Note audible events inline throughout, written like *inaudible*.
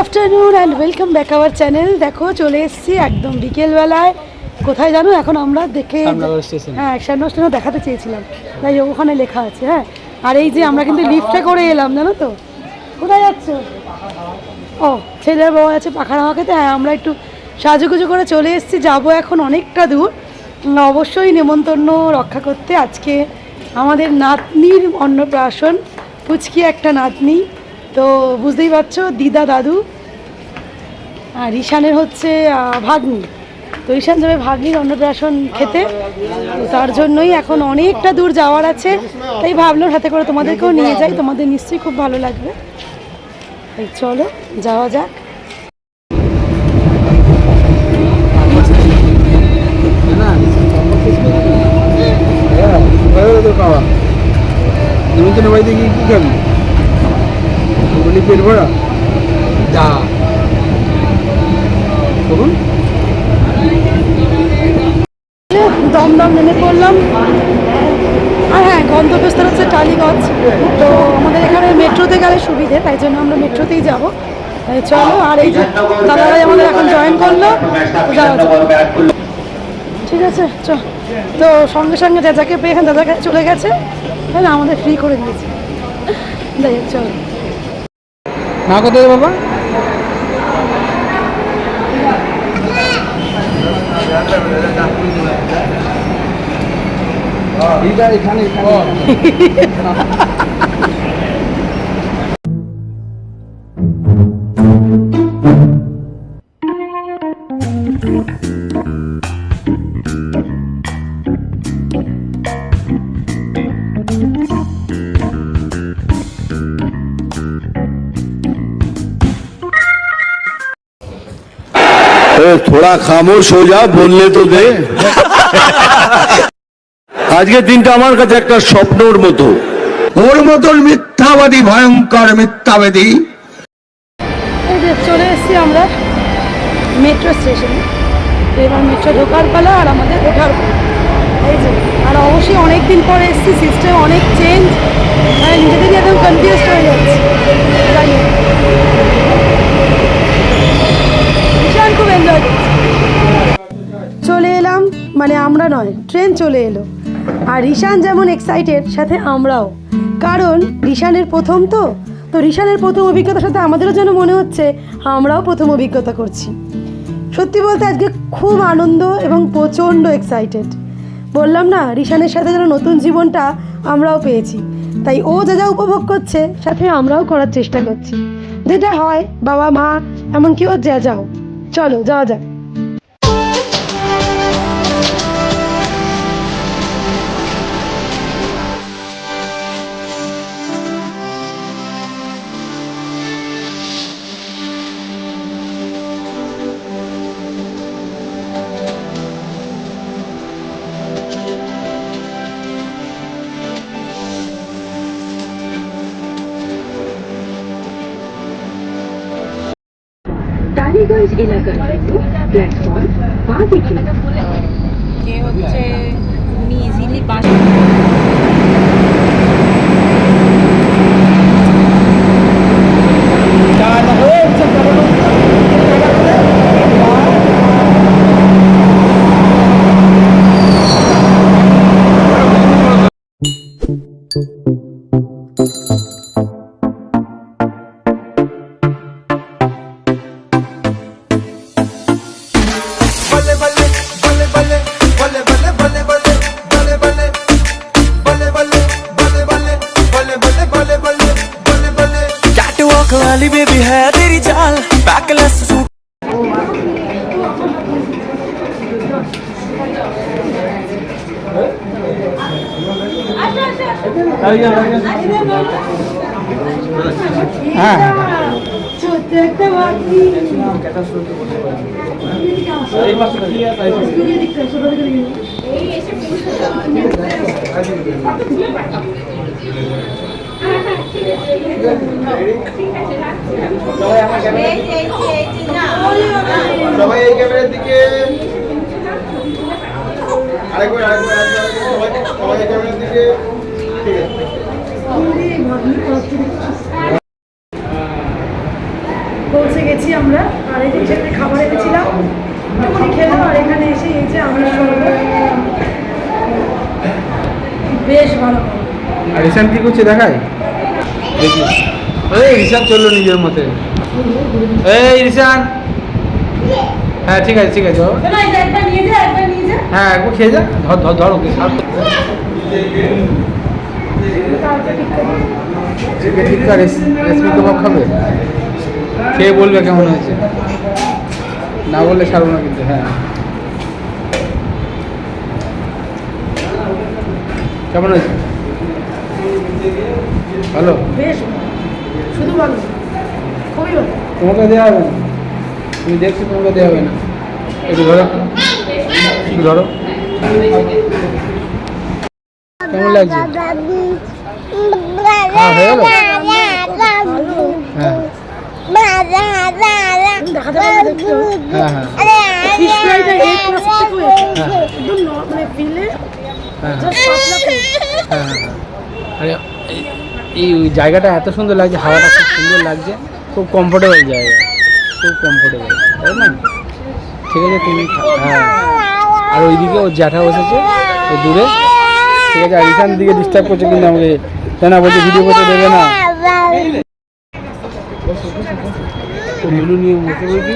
Afternoon and welcome back our channel দেখো চলে এসেছি একদম বিকেলবেলায়। কোথায় জানো? এখন আমরা দেখে হ্যাঁ শ্যামনগর স্টেশন দেখাতে চেয়েছিলাম। তাই ওখানে লেখা আছে হ্যাঁ। আর এই যে আমরা কিন্তু লিফটে করে এলাম জানো তো? কোথায় যাচ্ছ? ও ছেলের বউ আছে পাখার হাওয়া খেতে হ্যাঁ আমরা একটু সাজুগুজু করে চলে এসেছি। যাব এখন অনেকটা দূর। অবশ্যই নেমন্তন্ন রক্ষা করতে আজকে আমাদের নাতনির অন্নপ্রাশন। পুচকি একটা নাতনি। তো বুঝতেই পারছ দিদা দাদু আর ঈশানের হচ্ছে ভাগ্নি তো ঈশান যাবে ভাগ্নির অন্নপ্রাশন খেতে তো তার জন্যই এখন অনেকটা দূর যাওয়ার আছে তাই ভাবলাম হাতে করে তোমাদেরকেও নিয়ে যাই তোমাদের নিশ্চয়ই খুব ভালো লাগবে এই চলো যাওয়া যাক নিমন্ত্রণ বাড়িতে গিয়ে কি খাবি বলি পেট ভরা যা। বলুন। দমদম নেমে পড়লাম। আর হ্যাঁ গন্তব্যস্থল হচ্ছে টালিগঞ্জ। তো আমাদের এখানে মেট্রোতে গেলে সুবিধে, তাই জন্য আমরা মেট্রোতেই যাব। চলো, আর এই যে দাদারাই আমাদের এখন জয়েন করল। ঠিক আছে চ তো সঙ্গে সঙ্গে যা যাকে পেয়ে এখানে দাদার কাছে চলে গেছে না? আমাদের ফ্রি করে দিয়েছে। যাই চলো। মা কোথায় বাবা? এখানে। *laughs* *laughs* थोड़ा खामोश हो जा बोलने तो दे আজকের দিনটা আমার কাছে একটা স্বপ্নর মতো ওর মতন মিথ্যাবাদী ভয়ঙ্কর মিথ্যাবাদী এই যে চলে এসেছি আমরা মেট্রো স্টেশনে তো এবার মেট্রো ঢোকার পালা আর আমাদের ওঠার পালা এই যে আর অবশ্যই অনেক দিন পরে এসেছি সিস্টেম অনেক চেঞ্জ মানে নিজেদেরই একদম কনফিউজ হয়ে যাচ্ছে যাই হোক। ভীষণ খুব এনজয় চলে এলাম মানে আমরা নয় ট্রেন চলে এলো। আর রিশান যেমন এক্সাইটেড সাথে আমরাও। কারণ রিশানের প্রথম তো তো রিশানের প্রথম অভিজ্ঞতার সাথে আমাদেরও যেন মনে হচ্ছে, আমরাও প্রথম অভিজ্ঞতা করছি। সত্যি বলতে আজকে খুব আনন্দ এবং প্রচণ্ড এক্সাইটেড বললাম না রিশানের সাথে যেন নতুন জীবনটা আমরাও পেয়েছি। তাই ও যা যা উপভোগ করছে, সাথে আমরাও করার চেষ্টা করছি। যেটা হয়, বাবা, মা, এমনকি ও যা যাও। চলো যাওয়া যাক এলাকার প্ল্যাটফর্ম বা দিকে। কে হচ্ছে উনি ইজিলি বাস হ্যাঁ সবাই এই ক্যামেরার দিকে আরেকবার আরেকবার সবাই সবাই পৌঁছে গেছি আমরা। আর এই যে খাবার এনেছিলাম খেলাম আর এখানে এসে এই যে আমরা বেশ ভালো আর রিসান কি করছে দেখাই? দেখি। এই চলল নিজের মতে। এই রিসান হ্যাঁ ঠিক আছে ঠিক আছে হ্যাঁ একবার খেয়ে যা। ধর ধর ধর ওকে চিকেন টিক্কা রেসমি কাবাব খাবে। খেয়ে বলবে কেমন হয়েছে? না বললে ছাড়বো না কিন্তু হ্যাঁ। কেমন হয়েছে? ভালো। শুধু ভালো খুবই ভালো। তোমাকে দেওয়া হবে না। তুমি দেখছ তোমাকে দেওয়া হবে না। একটু ধরো। একটু ধরো। থেকে হয়েছে হ্যাঁ হ্যাঁ এই- জায়গাটা এত সুন্দর লাগছে, হাওয়াটা খুব সুন্দর লাগছে। খুব কমফোর্টেবল জায়গা। খুব কমফোর্টেবল তাই না? ঠিক আছে, তুমি হ্যাঁ। আর ওইদিকে ওর জ্যাঠা বসেছে ওই দূরে। ঠিক আছে এখান দিকে ডিস্টার্ব করছে কিন্তু আমাকে। কেন বলছে ভিডিও করতে দেবে না। মেনু নিয়ে বসে বলছি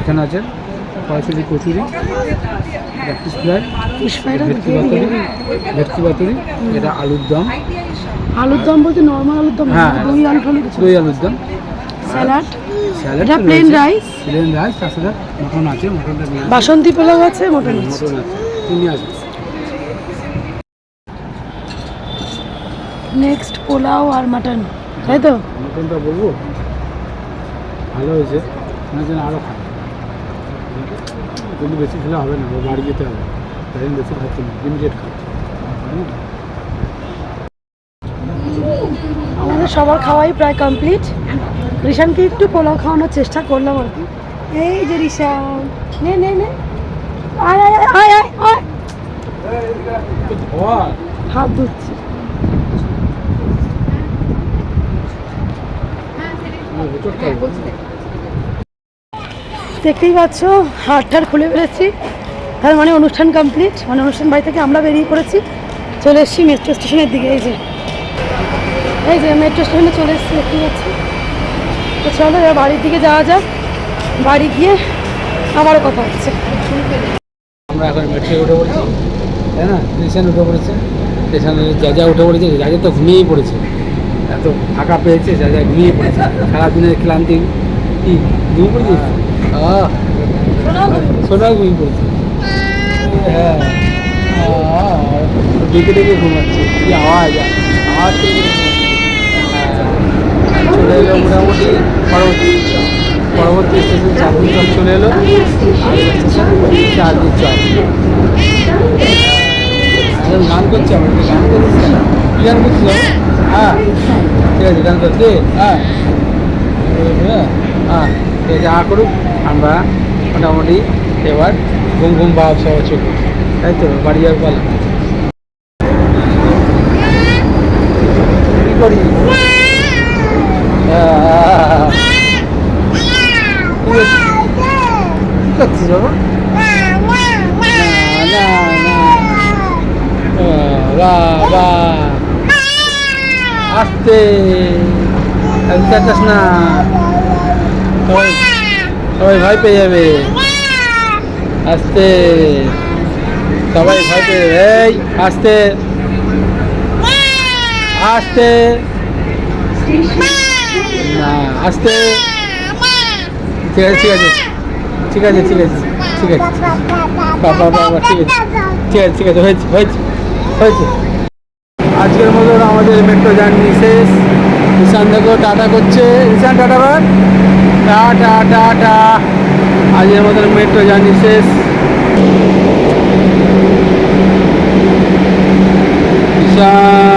এখানে আছে সরাসরি কচুরি ফিশ ফ্রাই ফিশ ভেটকি পাতুরি ভেটকি পাতুরি এটা আলুর দম। আলুর দম বলতে নর্মাল আলুর দম হ্যাঁ। দই আলু টালু কিছু দই আলুর দম। স্যালাড এটা প্লেন রাইস প্লেন রাইস তার সাথে মটন আছে মটনটা বাসন্তী পোলাও আছে মটন আছে। মটন আছে তুমি আসো নেক্সট পোলাও আর মাটন তাই তো মটনটা বলব ভালো হয়েছে মনে যেন আরও খাই কিন্তু বেশি খেলে হবে না ও বাড়ি যেতে হবে তাই জন্য বেশি খাচ্ছি না লিমিটেড খাচ্ছি আমাদের সবার খাওয়াই প্রায় কমপ্লিট রিশানকে একটু পোলাও খাওয়ানোর চেষ্টা করলাম আর কি এই যে রিশান নে নে নে আয় আয় আয় আয় আয় হাত ধুচ্ছি আমার ভেতর খাব দেখতেই পাচ্ছ হাটটার খুলে ফেলেছি। তার মানে অনুষ্ঠান কমপ্লিট মানে অনুষ্ঠান বাড়ি থেকে আমরা বেরিয়ে পড়েছি। চলে এসেছি মেট্রো স্টেশনের দিকে এই যে। এই যে মেট্রো স্টেশনে চলে এসেছি দেখতেই পাচ্ছি। তো চলো এবার বাড়ির দিকে যাওয়া যাক। বাড়ি গিয়ে আবারও কথা হচ্ছে। আমরা এখন মেট্রো উঠে পড়েছি। তাই না? স্টেশন উঠে পড়েছে। স্টেশনে যা যা উঠে পড়েছে যা যা তো ঘুমিয়েই পড়েছে। এত ফাঁকা পেয়েছে যা যা ঘুমিয়ে পড়েছে। সারাদিনের ক্লান্তি। কি ঘুমিয়ে পড়েছিস? সোনাও ঘুমিয়ে পড়েছে। হ্যাঁ। আহ, ডেকে ডেকে ঘুমাচ্ছে। কি আওয়াজ? আওয়াজ। হ্যাঁ। চলে এলো মোটামুটি। পরবর্তী পরবর্তী স্টেশন চাঁদনি চক চলে এলো। চাঁদনি চক। এখন গান করছে আমার গান করছিস কেন? কি গান করছিল হ্যাঁ ঠিক আছে গান করছে হ্যাঁ হ্যাঁ ঠিক আছে আ করুক আমরা মোটামুটি এবার ঘুম ঘুম ভাব সব চোখ তাই তো বাড়ি যাবে বলা কি করি করছিস? বাবা না না বাহ বাহ আস্তে। চাচ্ছাস না। সবাই সবাই ভয় পেয়ে যাবে। আস্তে। সবাই ভয় পেয়ে যাবে। এই, আস্তে। আস্তে। না, আস্তে। ঠিক আছে ঠিক আছে। ঠিক আছে ঠিক আছে ঠিক আছে। বাবা বাবা ঠিক আছে। ঠিক আছে ঠিক আছে, হয়েছে হয়েছে হয়েছে। আজকের মতো আমাদের মেট্রো জার্নি শেষ। ঈশান দেখো, টাটা করছে। ঈশান, টাটা বার টাটা টাটা আজকের মতো মেট্রো জার্নি শেষ। ঈশান।